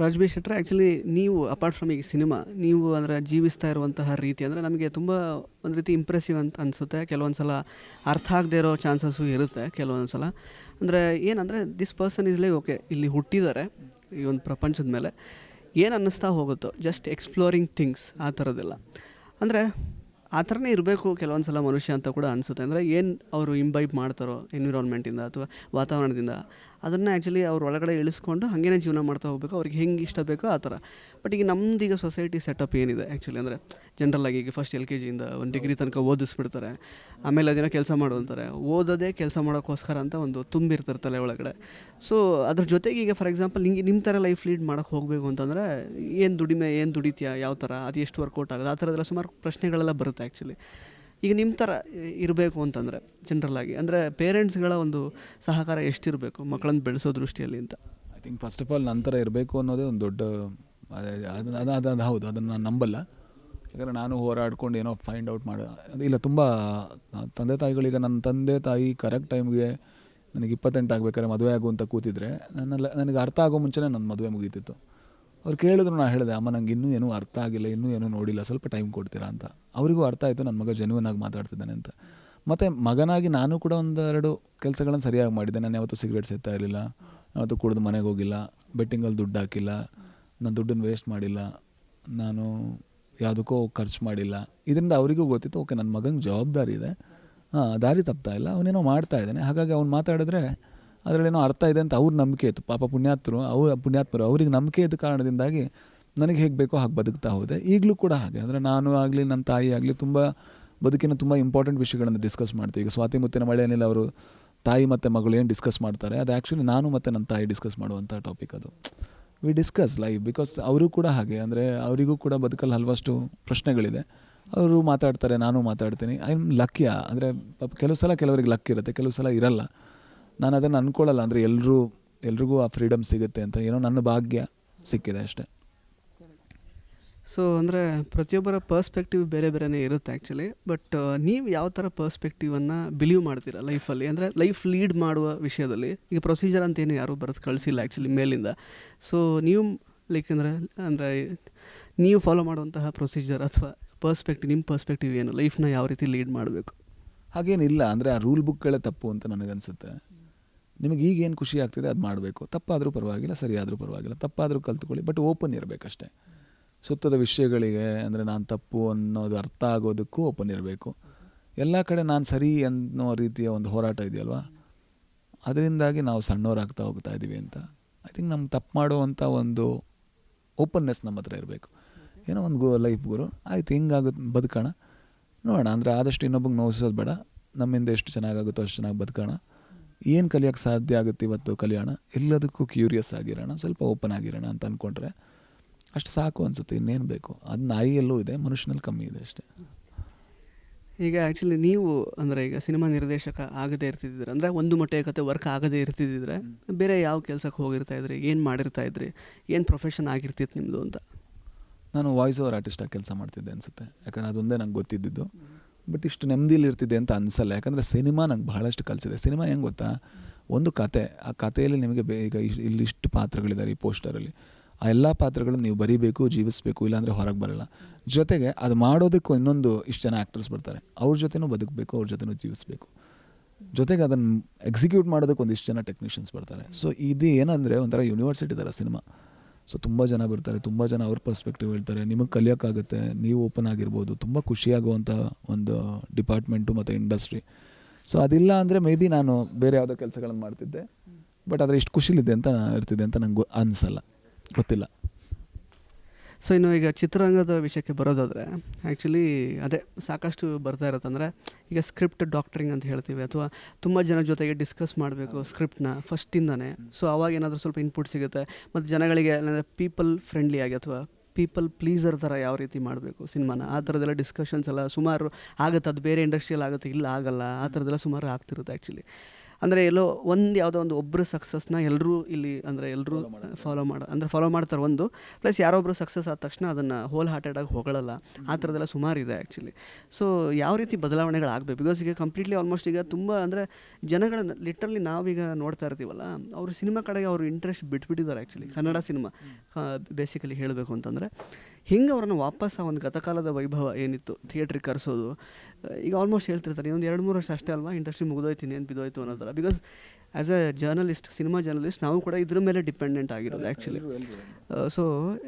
ರಾಜ್ಬಿ ಶೆಟ್ರ ಆ್ಯಕ್ಚುಲಿ ನೀವು apart from ಈಗ ಸಿನಿಮಾ ನೀವು ಅಂದರೆ ಜೀವಿಸ್ತಾ ಇರುವಂತಹ ರೀತಿ ಅಂದರೆ ನಮಗೆ ತುಂಬ ಒಂದು ರೀತಿ ಇಂಪ್ರೆಸಿವ್ ಅಂತ ಅನಿಸುತ್ತೆ. ಕೆಲವೊಂದು ಸಲ ಅರ್ಥ ಆಗದೆ ಇರೋ ಚಾನ್ಸಸ್ಸು ಇರುತ್ತೆ ಕೆಲವೊಂದು ಸಲ ಅಂದರೆ ಏನಂದರೆ this person is like okay ಇಲ್ಲಿ ಹುಟ್ಟಿದ್ದಾರೆ ಈ ಒಂದು ಪ್ರಪಂಚದ ಮೇಲೆ. ಏನು ಅನ್ನಿಸ್ತಾ ಹೋಗುತ್ತೋ ಜಸ್ಟ್ ಎಕ್ಸ್ಪ್ಲೋರಿಂಗ್ ಥಿಂಗ್ಸ್ ಆ ಥರದ್ದೆಲ್ಲ ಅಂದರೆ ಆ ಥರನೇ ಇರಬೇಕು ಕೆಲವೊಂದು ಸಲ ಮನುಷ್ಯ ಅಂತ ಕೂಡ ಅನಿಸುತ್ತೆ. ಅಂದರೆ ಏನು ಅವರು ಇಂಬೈಬ್ ಮಾಡ್ತಾರೋ ಎನ್ವಿರಾನ್ಮೆಂಟಿಂದ ಅಥವಾ ವಾತಾವರಣದಿಂದ ಅದನ್ನು ಆ್ಯಕ್ಚುಲಿ ಅವ್ರ ಒಳಗಡೆ ಇಳಿಸ್ಕೊಂಡು ಹಾಗೇನೆ ಜೀವನ ಮಾಡ್ತಾ ಹೋಗಬೇಕು, ಅವ್ರಿಗೆ ಹೆಂಗೆ ಇಷ್ಟ ಬೇಕೋ ಆ ಥರ. ಬಟ್ ಈಗ ನಮ್ದು ಈಗ ಸೊಸೈಟಿ ಸೆಟಪ್ ಏನಿದೆ ಆ್ಯಕ್ಚುಲಿ ಅಂದರೆ ಆಗಿ ಈಗ ಫಸ್ಟ್ ಎಲ್ ಕೆ ಜಿಯಿಂದ ಒಂದು ಡಿಗ್ರಿ ತನಕ ಓದಿಸ್ಬಿಡ್ತಾರೆ. ಆಮೇಲೆ ಅದೇನೋ ಕೆಲಸ ಮಾಡು ಅಂತಾರೆ. ಓದೋದೇ ಕೆಲಸ ಮಾಡೋಕ್ಕೋಸ್ಕರ ಅಂತ ಒಂದು ತುಂಬಿರ್ತಾರೆ ತಲೆ ಒಳಗಡೆ. ಸೊ ಅದ್ರ ಜೊತೆಗೆ ಈಗ ಫಾರ್ ಎಕ್ಸಾಂಪಲ್ ನಿಮಗೆ ನಿಮ್ಮ ಥರ ಲೈಫ್ ಲೀಡ್ ಮಾಡೋಕ್ಕೆ ಹೋಗಬೇಕು ಅಂತಂದರೆ ಏನು ದುಡಿಮೆ, ಏನು ದುಡಿತೀಯಾ, ಯಾವ ಥರ ಅದು ಎಷ್ಟು ವರ್ಕೌಟ್ ಆಗುತ್ತೆ, ಆ ಥರದ್ದೆಲ್ಲ ಸುಮಾರು ಪ್ರಶ್ನೆಗಳೆಲ್ಲ ಬರುತ್ತೆ ಆ್ಯಕ್ಚುಲಿ ಈಗ ನಿಮ್ಮ ಥರ ಇರಬೇಕು ಅಂತಂದರೆ ಜನರಲ್ಲಾಗಿ ಅಂದರೆ ಪೇರೆಂಟ್ಸ್ಗಳ ಒಂದು ಸಹಕಾರ ಎಷ್ಟಿರಬೇಕು ಮಕ್ಕಳನ್ನು ಬೆಳೆಸೋ ದೃಷ್ಟಿಯಲ್ಲಿ ಅಂತ? I think first of all ನನ್ನ ಥರ ಇರಬೇಕು ಅನ್ನೋದೇ ಒಂದು ದೊಡ್ಡ, ಅದೇ, ಅದು ಹೌದು. ಅದನ್ನು ನಾನು ನಂಬಲ್ಲ. ಯಾಕಂದರೆ ನಾನು ಹೋರಾಡ್ಕೊಂಡು ಏನೋ ಫೈಂಡ್ ಔಟ್ ಮಾಡಿ, ಇಲ್ಲ ತುಂಬ, ತಂದೆ ತಾಯಿಗಳೀಗ ನನ್ನ ತಂದೆ ತಾಯಿ ಕರೆಕ್ಟ್ ಟೈಮ್ಗೆ ನನಗೆ ಇಪ್ಪತ್ತೆಂಟು ಆಗಬೇಕಾದ್ರೆ ಮದುವೆ ಆಗು ಅಂತ ಕೂತಿದ್ರೆ ನನ್ನ ನನಗೆ ಅರ್ಥ ಆಗೋ ಮುಂಚೆನೇ ನನ್ನ ಮದುವೆ ಮುಗೀತಿತ್ತು. ಅವ್ರು ಕೇಳಿದ್ರು ನಾನು ಹೇಳಿದೆ, ಅಮ್ಮ, ನಂಗೆ ಇನ್ನೂ ಏನೂ ಅರ್ಥ ಆಗಿಲ್ಲ, ಇನ್ನೂ ಏನೂ ನೋಡಿಲ್ಲ, ಸ್ವಲ್ಪ ಟೈಮ್ ಕೊಡ್ತೀರಾ ಅಂತ. ಅವರಿಗೂ ಅರ್ಥ ಆಯಿತು, ನನ್ನ ಮಗ ಜೆನ್ಯೂನ್ ಆಗಿ ಮಾತಾಡ್ತಿದ್ದಾನೆ ಅಂತ. ಮತ್ತು ಮಗನಾಗಿ ನಾನು ಕೂಡ ಒಂದೆರಡು ಕೆಲಸಗಳನ್ನು ಸರಿಯಾಗಿ ಮಾಡಿದ್ದೆ. ನಾನು ಯಾವತ್ತೂ ಸಿಗರೇಟ್ ಸೇತಾ ಇರಲಿಲ್ಲ, ಯಾವತ್ತೂ ಕುಡಿದು ಮನೆಗೆ ಹೋಗಿಲ್ಲ, ಬೆಟ್ಟಿಂಗಲ್ಲಿ ದುಡ್ಡು ಹಾಕಿಲ್ಲ ನಾನು ದುಡ್ಡನ್ನು ವೇಸ್ಟ್ ಮಾಡಿಲ್ಲ, ನಾನು ಯಾವುದಕ್ಕೋ ಖರ್ಚು ಮಾಡಿಲ್ಲ. ಇದರಿಂದ ಅವರಿಗೂ ಗೊತ್ತಿತ್ತು, ಓಕೆ, ನನ್ನ ಮಗನಿಗೆ ಜವಾಬ್ದಾರಿ ಇದೆ. ಹಾಂ ದಾರಿ ತಪ್ತಾ ಇಲ್ಲ, ಅವನೇನೋ ಮಾಡ್ತಾ ಇದ್ದಾನೆ. ಹಾಗಾಗಿ ಅವ್ನು ಮಾತಾಡಿದ್ರೆ ಅದರಲ್ಲೇನೋ ಅರ್ಥ ಇದೆ ಅಂತ ಅವ್ರ ನಂಬಿಕೆ ಇತ್ತು. ಪಾಪ ಪುಣ್ಯಾತ್ಮರು ಅವ್ರ ಪುಣ್ಯಾತ್ಮರು ಅವ್ರಿಗೆ ನಂಬಿಕೆ ಇದ್ದ ಕಾರಣದಿಂದಾಗಿ ನನಗೆ ಹೇಗೆ ಬೇಕೋ ಹಾಗೆ ಬದುಕ್ತಾ ಹೋದೆ. ಈಗಲೂ ಕೂಡ ಹಾಗೆ. ಅಂದರೆ ನಾನು ಆಗಲಿ ನನ್ನ ತಾಯಿ ಆಗಲಿ ತುಂಬ ಬದುಕಿನ ತುಂಬ ಇಂಪಾರ್ಟೆಂಟ್ ವಿಷಯಗಳನ್ನು ಡಿಸ್ಕಸ್ ಮಾಡ್ತೀವಿ. ಈಗ ಸ್ವಾತಿ ಮುತ್ತಿನ ಏನಿಲ್ಲ, ಅವರು ತಾಯಿ ಮತ್ತು ಮಗಳು ಏನು ಡಿಸ್ಕಸ್ ಮಾಡ್ತಾರೆ? ಅದು ಆ್ಯಕ್ಚುಲಿ ನಾನು ಮತ್ತು ನನ್ನ ತಾಯಿ ಡಿಸ್ಕಸ್ ಮಾಡುವಂಥ ಟಾಪಿಕ್ ಅದು. ವಿ ಡಿಸ್ಕಸ್ ಲೈಫ್ ಬಿಕಾಸ್ ಅವರು ಕೂಡ ಹಾಗೆ. ಅಂದರೆ ಅವರಿಗೂ ಕೂಡ ಬದುಕಲ್ಲಿ ಹಲವಷ್ಟು ಪ್ರಶ್ನೆಗಳಿದೆ. ಅವರು ಮಾತಾಡ್ತಾರೆ, ನಾನು ಮಾತಾಡ್ತೀನಿ. ಐ ಆಮ್ ಲಕ್ಕಿಯ ಅಂದರೆ ಕೆಲವು ಸಲ ಕೆಲವರಿಗೆ ಲಕ್ ಇರುತ್ತೆ, ಕೆಲವು ಸಲ ಇರಲ್ಲ. ನಾನು ಅದನ್ನು ಅಂದ್ಕೊಳ್ಳಲ್ಲ ಅಂದರೆ ಎಲ್ಲರೂ ಎಲ್ರಿಗೂ ಆ ಫ್ರೀಡಮ್ ಸಿಗುತ್ತೆ ಅಂತ ಏನೋ ನನ್ನ ಭಾಗ್ಯ ಸಿಕ್ಕಿದೆ ಅಷ್ಟೇ. ಸೊ ಅಂದರೆ ಪ್ರತಿಯೊಬ್ಬರ ಪರ್ಸ್ಪೆಕ್ಟಿವ್ ಬೇರೆ ಬೇರೆನೇ ಇರುತ್ತೆ ಆ್ಯಕ್ಚುಲಿ ಬಟ್ ನೀವು ಯಾವ ಥರ ಪರ್ಸ್ಪೆಕ್ಟಿವನ್ನು ಬಿಲೀವ್ ಮಾಡ್ತೀರಾ ಲೈಫಲ್ಲಿ ಅಂದರೆ ಲೈಫ್ ಲೀಡ್ ಮಾಡುವ ವಿಷಯದಲ್ಲಿ. ಈಗ ಪ್ರೊಸೀಜರ್ ಅಂತ ಏನು ಯಾರೂ ಬರೋದು ಕಳಿಸಿಲ್ಲ ಆ್ಯಕ್ಚುಲಿ ಮೇಲಿಂದ. ಸೊ ನೀವು ಲೈಕ್ ಅಂದರೆ ಅಂದರೆ ನೀವು ಫಾಲೋ ಮಾಡುವಂತಹ ಪ್ರೊಸೀಜರ್ ಅಥವಾ ಪರ್ಸ್ಪೆಕ್ಟಿವ್ ನಿಮ್ಮ ಪರ್ಸ್ಪೆಕ್ಟಿವ್ ಏನು? ಲೈಫ್ನ ಯಾವ ರೀತಿ ಲೀಡ್ ಮಾಡಬೇಕು? ಹಾಗೇನಿಲ್ಲ. ಅಂದರೆ ಆ ರೂಲ್ ಬುಕ್ಗಳೇ ತಪ್ಪು ಅಂತ ನನಗನ್ಸುತ್ತೆ. ನಿಮಗೆ ಈಗೇನು ಖುಷಿ ಆಗ್ತಿದೆ ಅದು ಮಾಡಬೇಕು. ತಪ್ಪಾದರೂ ಪರವಾಗಿಲ್ಲ, ಸರಿಯಾದರೂ ಪರವಾಗಿಲ್ಲ. ತಪ್ಪಾದರೂ ಕಲ್ತ್ಕೊಳ್ಳಿ, ಬಟ್ ಓಪನ್ ಇರಬೇಕಷ್ಟೆ. ಸುತ್ತದ ವಿಷಯಗಳಿಗೆ ಅಂದರೆ ನಾನು ತಪ್ಪು ಅನ್ನೋದು ಅರ್ಥ ಆಗೋದಕ್ಕೂ ಓಪನ್ ಇರಬೇಕು. ಎಲ್ಲ ಕಡೆ ನಾನು ಸರಿ ಅನ್ನೋ ರೀತಿಯ ಒಂದು ಹೋರಾಟ ಇದೆಯಲ್ವಾ? ಅದರಿಂದಾಗಿ ನಾವು ಸಣ್ಣವರಾಗ್ತಾ ಹೋಗ್ತಾ ಇದ್ದೀವಿ ಅಂತ. ಐ ಥಿಂಕ್ ನಮ್ಗೆ ತಪ್ಪು ಮಾಡುವಂಥ ಒಂದು ಓಪನ್ನೆಸ್ ನಮ್ಮ ಹತ್ರ ಇರಬೇಕು. ಏನೋ ಒಂದು ಗೋ ಲೈಫ್ ಗುರು, ಆಯ್ತು ಹಿಂಗಾಗುತ್ತೆ ಬದುಕೋಣ. ನೋಡೋಣ, ಅಂದರೆ ಆದಷ್ಟು ಇನ್ನೊಬ್ಬಗೆ ನೋವಿಸೋದು ಬೇಡ. ನಮ್ಮಿಂದ ಎಷ್ಟು ಚೆನ್ನಾಗಾಗುತ್ತೋ ಅಷ್ಟು ಚೆನ್ನಾಗಿ ಬದುಕೋಣ. ಏನು ಕಲಿಯೋಕ್ಕೆ ಸಾಧ್ಯ ಆಗುತ್ತೆ ಇವತ್ತು ಕಲಿಯೋಣ? ಎಲ್ಲದಕ್ಕೂ ಕ್ಯೂರಿಯಸ್ ಆಗಿರೋಣ ಸ್ವಲ್ಪ ಓಪನ್ ಆಗಿರೋಣ ಅಂತ ಅಂದ್ಕೊಂಡ್ರೆ ಅಷ್ಟು ಸಾಕು ಅನಿಸುತ್ತೆ ಇನ್ನೇನು ಬೇಕು? ಅದು ನಾಯಿಯಲ್ಲೂ ಇದೆ ಮನುಷ್ಯನಲ್ಲಿ ಕಮ್ಮಿ ಇದೆ ಅಷ್ಟೇ. ಈಗ ಆ್ಯಕ್ಚುಲಿ ನೀವು ಅಂದರೆ ಈಗ ಸಿನಿಮಾ ನಿರ್ದೇಶಕ ಆಗದೇ ಇರ್ತಿದ್ದಿದ್ರೆ ಅಂದರೆ ಒಂದು ಮಟ್ಟಿಗೆ ಕತೆ ವರ್ಕ್ ಆಗದೇ ಇರ್ತಿದ್ದಿದ್ರೆ ಬೇರೆ ಯಾವ ಕೆಲಸಕ್ಕೆ ಹೋಗಿರ್ತಾ ಇದ್ರಿ? ಏನು ಮಾಡಿರ್ತಾ ಇದ್ರಿ? ಏನು ಪ್ರೊಫೆಷನ್ ಆಗಿರ್ತಿತ್ತು ನಿಮ್ಮದು ಅಂತ? ನಾನು ವಾಯ್ಸ್ ಓವರ್ ಆರ್ಟಿಸ್ಟಾಗಿ ಕೆಲಸ ಮಾಡ್ತಿದ್ದೆ ಅನಿಸುತ್ತೆ. ಯಾಕಂದರೆ ಅದೊಂದೇ ನಂಗೆ ಗೊತ್ತಿದ್ದಿದ್ದು. ಬಟ್ ಇಷ್ಟು ನೆಮ್ಮದಿಲಿ ಇರ್ತಿದೆ ಅಂತ ಅನಿಸಲ್ಲ. ಯಾಕಂದರೆ ಸಿನಿಮಾ ನಂಗೆ ಬಹಳಷ್ಟು ಕಲಿಸಿದೆ. ಸಿನಿಮಾ ಹೆಂಗೆ ಗೊತ್ತಾ? ಒಂದು ಕತೆ, ಆ ಕಥೆಯಲ್ಲಿ ನಿಮಗೆ ಬೇ ಇಶ್- ಇಲ್ಲಿಷ್ಟು ಪಾತ್ರಗಳಿದ್ದಾರೆ ಈ ಪೋಸ್ಟರಲ್ಲಿ. ಆ ಎಲ್ಲ ಪಾತ್ರಗಳನ್ನು ನೀವು ಬರೀಬೇಕು, ಜೀವಿಸಬೇಕು, ಇಲ್ಲಾಂದರೆ ಹೊರಗೆ ಬರಲ್ಲ. ಜೊತೆಗೆ ಅದು ಮಾಡೋದಕ್ಕೂ ಇನ್ನೊಂದು ಇಷ್ಟು ಜನ ಆ್ಯಕ್ಟರ್ಸ್ ಬರ್ತಾರೆ. ಅವ್ರ ಜೊತೆನೂ ಬದುಕಬೇಕು, ಅವ್ರ ಜೊತೆನೂ ಜೀವಿಸಬೇಕು. ಜೊತೆಗೆ ಅದನ್ನು ಎಕ್ಸಿಕ್ಯೂಟ್ ಮಾಡೋದಕ್ಕೆ ಒಂದಿಷ್ಟು ಜನ ಟೆಕ್ನಿಷಿಯನ್ಸ್ ಬರ್ತಾರೆ. ಸೊ ಇದು ಏನಂದರೆ ಒಂಥರ ಯೂನಿವರ್ಸಿಟಿ ಥರ ಸಿನಿಮಾ. ಸೊ ತುಂಬ ಜನ ಬರ್ತಾರೆ ತುಂಬ ಜನ ಅವ್ರ ಪರ್ಸ್ಪೆಕ್ಟಿವ್ ಹೇಳ್ತಾರೆ. ನಿಮಗೆ ಕಲಿಯೋಕ್ಕಾಗುತ್ತೆ ನೀವು ಓಪನ್ ಆಗಿರ್ಬೋದು. ತುಂಬ ಖುಷಿಯಾಗುವಂಥ ಒಂದು ಡಿಪಾರ್ಟ್ಮೆಂಟು ಮತ್ತು ಇಂಡಸ್ಟ್ರಿ ಸೊ ಅದಿಲ್ಲ ಅಂದರೆ ಮೇ ಬಿ ನಾನು ಬೇರೆ ಯಾವುದೋ ಕೆಲಸಗಳನ್ನು ಮಾಡ್ತಿದ್ದೆ. ಬಟ್ ಆದರೆ ಇಷ್ಟು ಖುಷಿಲಿದೆ ಅಂತ ಇರ್ತಿದ್ದೆ ಅಂತ ನಂಗೆ ಅನಿಸಲ್ಲ. ಗೊತ್ತಿಲ್ಲ. ಸೊ ಇನ್ನು ಈಗ ಚಿತ್ರರಂಗದ ವಿಷಯಕ್ಕೆ ಬರೋದಾದರೆ ಆ್ಯಕ್ಚುಲಿ ಅದೇ ಸಾಕಷ್ಟು ಬರ್ತಾ ಇರುತ್ತೆ ಅಂದರೆ ಈಗ ಸ್ಕ್ರಿಪ್ಟ್ ಡಾಕ್ಟ್ರಿಂಗ್ ಅಂತ ಹೇಳ್ತೀವಿ ಅಥವಾ ತುಂಬ ಜನ ಜೊತೆಗೆ ಡಿಸ್ಕಸ್ ಮಾಡಬೇಕು ಸ್ಕ್ರಿಪ್ಟ್ನ ಫಸ್ಟಿಂದನೇ ಸೊ ಅವಾಗ ಏನಾದರೂ ಸ್ವಲ್ಪ ಇನ್ಪುಟ್ ಸಿಗುತ್ತೆ. ಮತ್ತು ಜನಗಳಿಗೆ ಅಂದರೆ ಪೀಪಲ್ ಫ್ರೆಂಡ್ಲಿ ಆಗಿ ಅಥವಾ ಪೀಪಲ್ ಪ್ಲೀಸರ್ ಥರ ಯಾವ ರೀತಿ ಮಾಡಬೇಕು ಸಿನಿಮಾನ ಆ ಥರದ್ದೆಲ್ಲ ಡಿಸ್ಕಷನ್ಸ್ ಎಲ್ಲ ಸುಮಾರು ಆಗುತ್ತೆ. ಅದು ಬೇರೆ ಇಂಡಸ್ಟ್ರಿಯಲ್ಲಿ ಆಗುತ್ತೆ ಇಲ್ಲ ಆಗಲ್ಲ ಆ ಥರದ್ದೆಲ್ಲ ಸುಮಾರು ಆಗ್ತಿರುತ್ತೆ ಆ್ಯಕ್ಚುಲಿ ಅಂದರೆ ಎಲ್ಲೋ ಒಂದು ಯಾವುದೋ ಒಂದು ಒಬ್ಬರು ಸಕ್ಸಸ್ನ ಎಲ್ಲರೂ ಇಲ್ಲಿ ಅಂದರೆ ಎಲ್ಲರೂ ಫಾಲೋ ಮಾಡ ಅಂದರೆ ಫಾಲೋ ಮಾಡ್ತಾರೆ ಒಂದು. ಪ್ಲಸ್ ಯಾರೊಬ್ಬರು ಸಕ್ಸಸ್ ಆದ ತಕ್ಷಣ ಅದನ್ನು ಹೋಲ್ ಹಾರ್ಟೆಡಾಗಿ ಹೊಗಳಲ್ಲ. ಆ ಥರದೆಲ್ಲ ಸುಮಾರು ಇದೆ ಆ್ಯಕ್ಚುಲಿ ಸೊ ಯಾವ ರೀತಿ ಬದಲಾವಣೆಗಳಾಗಬೇಕು? ಬಿಕಾಸ್ ಈಗ ಕಂಪ್ಲೀಟ್ಲಿ ಆಲ್ಮೋಸ್ಟ್ ಈಗ ತುಂಬ ಅಂದರೆ ಜನಗಳನ್ನ ಲಿಟ್ರಲಿ ನಾವೀಗ ನೋಡ್ತಾ ಇರ್ತೀವಲ್ಲ ಅವರು ಸಿನಿಮಾ ಕಡೆಗೆ ಅವರು ಇಂಟ್ರೆಸ್ಟ್ ಬಿಟ್ಬಿಟ್ಟಿದ್ದಾರೆ ಆ್ಯಕ್ಚುಲಿ ಕನ್ನಡ ಸಿನಿಮಾ ಬೇಸಿಕಲಿ ಹೇಳಬೇಕು ಅಂತಂದರೆ. ಹಿಂಗೆ ಅವ್ರನ್ನ ವಾಪಸ್ ಆ ಒಂದು ಗತಕಾಲದ ವೈಭವ ಏನಿತ್ತು ಥಿಯೇಟ್ರಿಗೆ ಕರೆಸೋದು? ಈಗ ಆಲ್ಮೋಸ್ಟ್ ಹೇಳ್ತಿರ್ತಾರೆ ಇನ್ನೊಂದು ಎರಡು ಮೂರು ವರ್ಷ ಅಷ್ಟೇ ಅಲ್ವಾ ಇಂಡಸ್ಟ್ರಿ ಮುಗಿದೋಯ್ತು ಇನ್ನೇನು ಬಿದೋಯ್ತು ಅನ್ನೋ ಥರ because as a journalist cinema journalist ನಾವು ಕೂಡ ಇದ್ರ ಮೇಲೆ ಡಿಪೆಂಡೆಂಟ್ ಆಗಿರೋದು ಆ್ಯಕ್ಚುಲಿ ಸೊ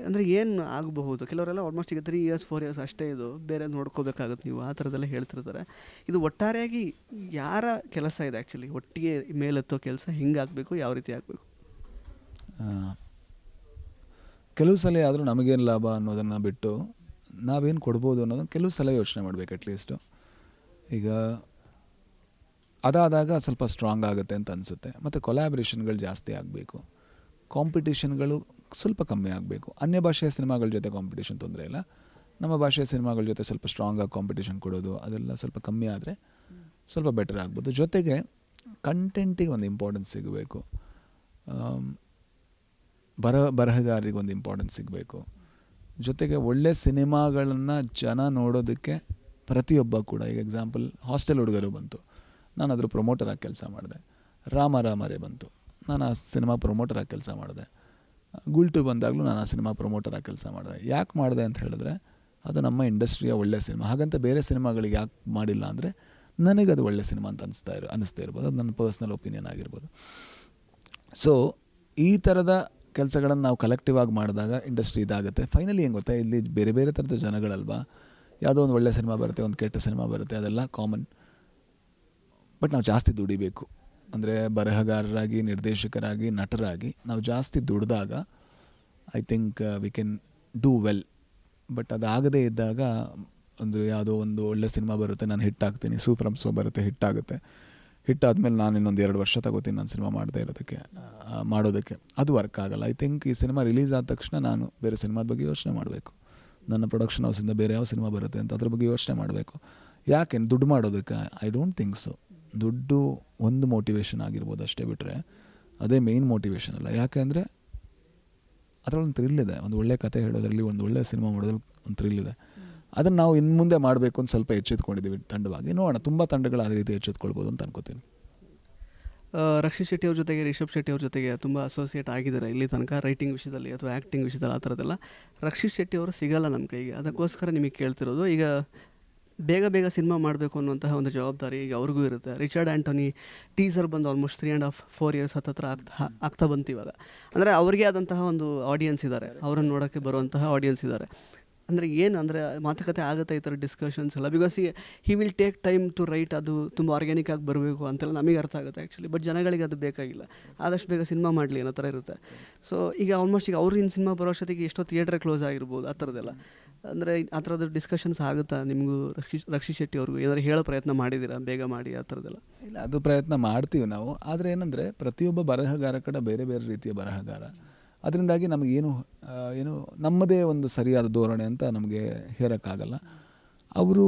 ಅಂದರೆ ಏನು ಆಗಬಹುದು? ಕೆಲವರೆಲ್ಲ ಆಲ್ಮೋಸ್ಟ್ ಈಗ ತ್ರೀ ಇಯರ್ಸ್ ಫೋರ್ ಇಯರ್ಸ್ ಅಷ್ಟೇ ಇದು. ಬೇರೆ ನೋಡ್ಕೋಬೇಕಾಗುತ್ತೆ ನೀವು ಆ ಥರದೆಲ್ಲ ಹೇಳ್ತಿರ್ತಾರೆ. ಇದು ಒಟ್ಟಾರೆಯಾಗಿ ಯಾರ ಕೆಲಸ ಇದೆ ಆ್ಯಕ್ಚುಲಿ ಒಟ್ಟಿಗೆ ಮೇಲೆತ್ತೋ ಕೆಲಸ ಹಿಂಗಾಗಬೇಕು? ಯಾವ ರೀತಿ ಆಗಬೇಕು? ಕೆಲವು ಸಲ ಆದರೂ ನಮಗೇನು ಲಾಭ ಅನ್ನೋದನ್ನು ಬಿಟ್ಟು ನಾವೇನು ಕೊಡ್ಬೋದು ಅನ್ನೋದನ್ನು ಕೆಲವು ಸಲ ಯೋಚನೆ ಮಾಡಬೇಕು ಅಟ್ಲೀಸ್ಟು ಈಗ ಅದಾದಾಗ ಸ್ವಲ್ಪ ಸ್ಟ್ರಾಂಗ್ ಆಗುತ್ತೆ ಅಂತ ಅನಿಸುತ್ತೆ. ಮತ್ತು ಕೊಲ್ಯಾಬ್ರೇಷನ್ಗಳು ಜಾಸ್ತಿ ಆಗಬೇಕು. ಕಾಂಪಿಟೇಷನ್ಗಳು ಸ್ವಲ್ಪ ಕಮ್ಮಿ ಆಗಬೇಕು. ಅನ್ಯ ಭಾಷೆಯ ಸಿನಿಮಾಗಳ ಜೊತೆ ಕಾಂಪಿಟೇಷನ್ ತೊಂದರೆ ಇಲ್ಲ. ನಮ್ಮ ಭಾಷೆಯ ಸಿನಿಮಾಗಳ ಜೊತೆ ಸ್ವಲ್ಪ ಸ್ಟ್ರಾಂಗಾಗಿ ಕಾಂಪಿಟೇಷನ್ ಕೊಡೋದು, ಅದೆಲ್ಲ ಸ್ವಲ್ಪ ಕಮ್ಮಿ ಆದರೆ ಸ್ವಲ್ಪ ಬೆಟರ್ ಆಗ್ಬೋದು. ಜೊತೆಗೆ ಕಂಟೆಂಟಿಗೆ ಒಂದು ಇಂಪಾರ್ಟೆನ್ಸ್ ಸಿಗಬೇಕು. ಆಮ್, ಬರಹಗಾರರಿಗೊಂದು ಇಂಪಾರ್ಟೆನ್ಸ್ ಸಿಗಬೇಕು. ಜೊತೆಗೆ ಒಳ್ಳೆ ಸಿನಿಮಾಗಳನ್ನು ಜನ ನೋಡೋದಕ್ಕೆ ಪ್ರತಿಯೊಬ್ಬ ಕೂಡ ಈಗ ಎಕ್ಸಾಂಪಲ್ ಹಾಸ್ಟೆಲ್ ಹುಡುಗರು ಬಂತು. ನಾನು ಅದ್ರ ಪ್ರಮೋಟರಾಗಿ ಕೆಲಸ ಮಾಡಿದೆ. ರಾಮ ರಾಮರೇ ಬಂತು. ನಾನು ಆ ಸಿನಿಮಾ ಪ್ರಮೋಟರಾಗಿ ಕೆಲಸ ಮಾಡಿದೆ. ಗುಲ್ಟು ಬಂದಾಗಲೂ ನಾನು ಆ ಸಿನಿಮಾ ಪ್ರಮೋಟರಾಗಿ ಕೆಲಸ ಮಾಡಿದೆ. ಯಾಕೆ ಮಾಡಿದೆ ಅಂತ ಹೇಳಿದ್ರೆ ಅದು ನಮ್ಮ ಇಂಡಸ್ಟ್ರಿಯ ಒಳ್ಳೆ ಸಿನಿಮಾ. ಹಾಗಂತ ಬೇರೆ ಸಿನಿಮಾಗಳಿಗೆ ಯಾಕೆ ಮಾಡಿಲ್ಲ ಅಂದರೆ ಅದು ಒಳ್ಳೆ ಸಿನಿಮಾ ಅಂತ ಅನಿಸ್ತಾ ಇರೋ ಅನಿಸ್ತಾ ಇರ್ಬೋದು. ಅದು ನನ್ನ ಪರ್ಸ್ನಲ್ ಒಪಿನಿಯನ್ ಆಗಿರ್ಬೋದು. ಸೊ ಈ ಥರದ ಕೆಲಸಗಳನ್ನು ನಾವು ಕಲೆಕ್ಟಿವ್ ಆಗಿ ಮಾಡಿದಾಗ ಇಂಡಸ್ಟ್ರಿ ಇದಾಗುತ್ತೆ. ಫೈನಲಿ ಏನು ಗೊತ್ತಾ? ಇಲ್ಲಿ ಬೇರೆ ಬೇರೆ ಥರದ ಜನಗಳಲ್ವಾ? ಯಾವುದೋ ಒಂದು ಒಳ್ಳೆ ಸಿನಿಮಾ ಬರುತ್ತೆ, ಒಂದು ಕೆಟ್ಟ ಸಿನಿಮಾ ಬರುತ್ತೆ, ಅದೆಲ್ಲ ಕಾಮನ್ ಬಟ್ ನಾವು ಜಾಸ್ತಿ ದುಡಿಬೇಕು. ಅಂದರೆ ಬರಹಗಾರರಾಗಿ, ನಿರ್ದೇಶಕರಾಗಿ, ನಟರಾಗಿ ನಾವು ಜಾಸ್ತಿ ದುಡಿದಾಗ I think we can do well but ಅದಾಗದೇ ಇದ್ದಾಗ, ಒಂದು ಯಾವುದೋ ಒಂದು ಒಳ್ಳೆ ಸಿನಿಮಾ ಬರುತ್ತೆ, ನಾನು ಹಿಟ್ ಆಗ್ತೀನಿ. ಸೂಪರ್ ಸೋ ಬರುತ್ತೆ ಹಿಟ್ ಆಗುತ್ತೆ. ಹಿಟ್ ಆದಮೇಲೆ ನಾನು ಇನ್ನೊಂದು ಎರಡು ವರ್ಷ ತಗೋತೀನಿ ನಾನು ಸಿನಿಮಾ ಮಾಡದೇ ಇರೋದಕ್ಕೆ ಮಾಡೋದಕ್ಕೆ. ಅದು ವರ್ಕ್ ಆಗಲ್ಲ. ಐ ಥಿಂಕ್ ಈ ಸಿನಿಮಾ ರಿಲೀಸ್ ಆದ ತಕ್ಷಣ ನಾನು ಬೇರೆ ಸಿನಿಮಾದ ಬಗ್ಗೆ ಯೋಚನೆ ಮಾಡಬೇಕು. ನನ್ನ ಪ್ರೊಡಕ್ಷನ್ ಹೌಸಿಂದ ಬೇರೆ ಯಾವ ಸಿನಿಮಾ ಬರುತ್ತೆ ಅಂತ ಅದ್ರ ಬಗ್ಗೆ ಯೋಚನೆ ಮಾಡಬೇಕು. ಯಾಕೆ? ದುಡ್ಡು ಮಾಡೋದಕ್ಕೆ? ಐ ಡೋಂಟ್ ಥಿಂಕ್ ಸೊ ದುಡ್ಡು ಒಂದು ಮೋಟಿವೇಶನ್ ಆಗಿರ್ಬೋದು ಅಷ್ಟೇ ಬಿಟ್ಟರೆ ಅದೇ ಮೇಯ್ನ್ ಮೋಟಿವೇಶನ್ ಅಲ್ಲ. ಯಾಕೆಂದರೆ ಅದರಲ್ಲಿ ಒಂದು ಥ್ರಿಲ್ ಇದೆ. ಒಂದು ಒಳ್ಳೆ ಕತೆ ಹೇಳೋದ್ರಲ್ಲಿ ಒಂದು ಒಳ್ಳೆ ಸಿನಿಮಾ ಮಾಡೋದ್ರಲ್ಲಿ ಒಂದು ಥ್ರಿಲ್ ಇದೆ. ಅದನ್ನು ನಾವು ಇನ್ನು ಮುಂದೆ ಮಾಡಬೇಕು ಅಂತ ಸ್ವಲ್ಪ ಎಚ್ಚೆತ್ಕೊಂಡಿದ್ದೀವಿ ತಂಡವಾಗಿ. ನೋಡೋಣ, ತುಂಬ ತಂಡಗಳು ಅದೇ ರೀತಿ ಎಚ್ಚೆತ್ಕೊಳ್ಬೋದು ಅಂತ ಅನ್ಕೋತೀನಿ. ರಕ್ಷಿತ್ ಶೆಟ್ಟಿ ಅವ್ರ ಜೊತೆಗೆ, ರಿಷಬ್ ಶೆಟ್ಟಿ ಅವ್ರ ಜೊತೆಗೆ ತುಂಬ ಅಸೋಸಿಯೇಟ್ ಆಗಿದ್ದಾರೆ. ಇಲ್ಲಿ ತನಕ ರೈಟಿಂಗ್ ವಿಷಯದಲ್ಲಿ ಅಥವಾ ಆ್ಯಕ್ಟಿಂಗ್ ವಿಷಯದಲ್ಲಿ ಆ ಥರದ್ದೆಲ್ಲ. ರಕ್ಷಿತ್ ಶೆಟ್ಟಿ ಅವರು ಸಿಗಲ್ಲ ನಮ್ಮ ಕೈಗೆ. ಅದಕ್ಕೋಸ್ಕರ ನಿಮಗೆ ಕೇಳ್ತಿರೋದು, ಈಗ ಬೇಗ ಬೇಗ ಸಿನಿಮಾ ಮಾಡಬೇಕು ಅನ್ನುವಂತಹ ಒಂದು ಜವಾಬ್ದಾರಿ ಈಗ ಅವ್ರಿಗೂ ಇರುತ್ತೆ. ರಿಚರ್ಡ್ ಆ್ಯಂಟೋನಿ ಟೀಸರ್ ಬಂದು almost three and half four years ಹತ್ತತ್ರ ಆಗ್ತಾ ಆಗ್ತಾ ಬಂತು ಇವಾಗ. ಅಂದರೆ ಅವ್ರಿಗೆ ಆದಂತಹ ಒಂದು ಆಡಿಯನ್ಸ್ ಇದ್ದಾರೆ. ಅವರನ್ನು ನೋಡೋಕ್ಕೆ ಬರುವಂತಹ ಆಡಿಯನ್ಸ್ ಇದ್ದಾರೆ. ಅಂದರೆ ಏನು ಅಂದರೆ ಮಾತುಕತೆ ಆಗುತ್ತೆ ಈ ಥರ ಡಿಸ್ಕಷನ್ಸ್ ಎಲ್ಲ. Because he will take time to write ಅದು ತುಂಬ ಆರ್ಗ್ಯಾನಿಕ್ ಆಗಿ ಬರಬೇಕು ಅಂತೆಲ್ಲ ನಮಗೆ ಅರ್ಥ ಆಗುತ್ತೆ ಆ್ಯಕ್ಚುಲಿ ಬಟ್ ಜನಗಳಿಗೆ ಅದು ಬೇಕಾಗಿಲ್ಲ. ಆದಷ್ಟು ಬೇಗ ಸಿನಿಮಾ ಮಾಡಲಿ ಅನ್ನೋ ಥರ ಇರುತ್ತೆ. ಸೊ ಈಗ ಆಲ್ಮೋಸ್ಟ್ ಈಗ ಅವ್ರು ಇನ್ನು ಸಿನಿಮಾ ಬರೋ ಅಷ್ಟೊತ್ತಿಗೆ ಎಷ್ಟೋ ಥಿಯೇಟ್ರ್ ಕ್ಲೋಸ್ ಆಗಿರ್ಬೋದು ಆ ಥರದ್ದೆಲ್ಲ ಅಂದರೆ ಆ ಥರದ ಡಿಸ್ಕಷನ್ಸ್ ಆಗುತ್ತಾ ನಿಮಗೂ ರಕ್ಷಿ ರಕ್ಷಿ ಶೆಟ್ಟಿ ಅವ್ರಿಗೂ? ಏನಾದ್ರು ಹೇಳೋ ಪ್ರಯತ್ನ ಮಾಡಿದ್ದೀರಾ ಬೇಗ ಮಾಡಿ ಆ ಥರದ್ದೆಲ್ಲ ಇಲ್ಲ, ಅದು ಪ್ರಯತ್ನ ಮಾಡ್ತೀವಿ ನಾವು. ಆದರೆ ಏನಂದರೆ ಪ್ರತಿಯೊಬ್ಬ ಬರಹಗಾರ ಕಡೆ ಬೇರೆ ಬೇರೆ ರೀತಿಯ ಬರಹಗಾರ. ಅದರಿಂದಾಗಿ ನಮಗೇನು ಏನು ನಮ್ಮದೇ ಒಂದು ಸರಿಯಾದ ಧೋರಣೆ ಅಂತ ನಮಗೆ ಹೇರೋಕ್ಕಾಗಲ್ಲ ಅವರು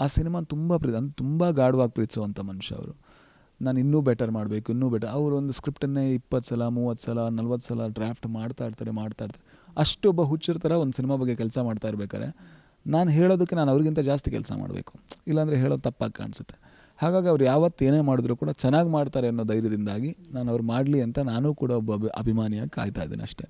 ಆ ಸಿನಿಮಾ ತುಂಬ ಪ್ರೀತಿ ಅಂದ್ರೆ ತುಂಬ ಗಾಢವಾಗಿ ಪ್ರೀತಿಸುವಂಥ ಮನುಷ್ಯ ಅವರು. ನಾನು ಇನ್ನೂ ಬೆಟರ್ ಮಾಡಬೇಕು, ಇನ್ನೂ ಬೆಟರ್ ಅವರು ಒಂದು ಸ್ಕ್ರಿಪ್ಟನ್ನೇ ಇಪ್ಪತ್ತು ಸಲ, ಮೂವತ್ತು ಸಲ, ನಲ್ವತ್ತು ಸಲ ಡ್ರಾಫ್ಟ್ ಮಾಡ್ತಾ ಇರ್ತಾರೆ ಮಾಡ್ತಾ ಇರ್ತಾರೆ. ಅಷ್ಟೊಬ್ಬ ಹುಚ್ಚರ ಒಂದು ಸಿನಿಮಾ ಬಗ್ಗೆ ಕೆಲಸ ಮಾಡ್ತಾ ಇರ್ಬೇಕಾರೆ ನಾನು ಹೇಳೋದಕ್ಕೆ ನಾನು ಅವ್ರಿಗಿಂತ ಜಾಸ್ತಿ ಕೆಲಸ ಮಾಡಬೇಕು. ಇಲ್ಲಾಂದರೆ ಹೇಳೋದು ತಪ್ಪಾಗಿ ಕಾಣಿಸುತ್ತೆ. ಹಾಗಾಗಿ ಅವ್ರು ಯಾವತ್ತು ಏನೇ ಮಾಡಿದ್ರು ಕೂಡ ಚೆನ್ನಾಗಿ ಮಾಡ್ತಾರೆ ಅನ್ನೋ ಧೈರ್ಯದಿಂದಾಗಿ ನಾನು ಅವ್ರು ಮಾಡಲಿ ಅಂತ ನಾನು ಕೂಡ ಒಬ್ಬ ಅಭಿಮಾನಿಯಾಗಿ ಕಾಯ್ತಾ ಇದ್ದೀನಿ ಅಷ್ಟೇ.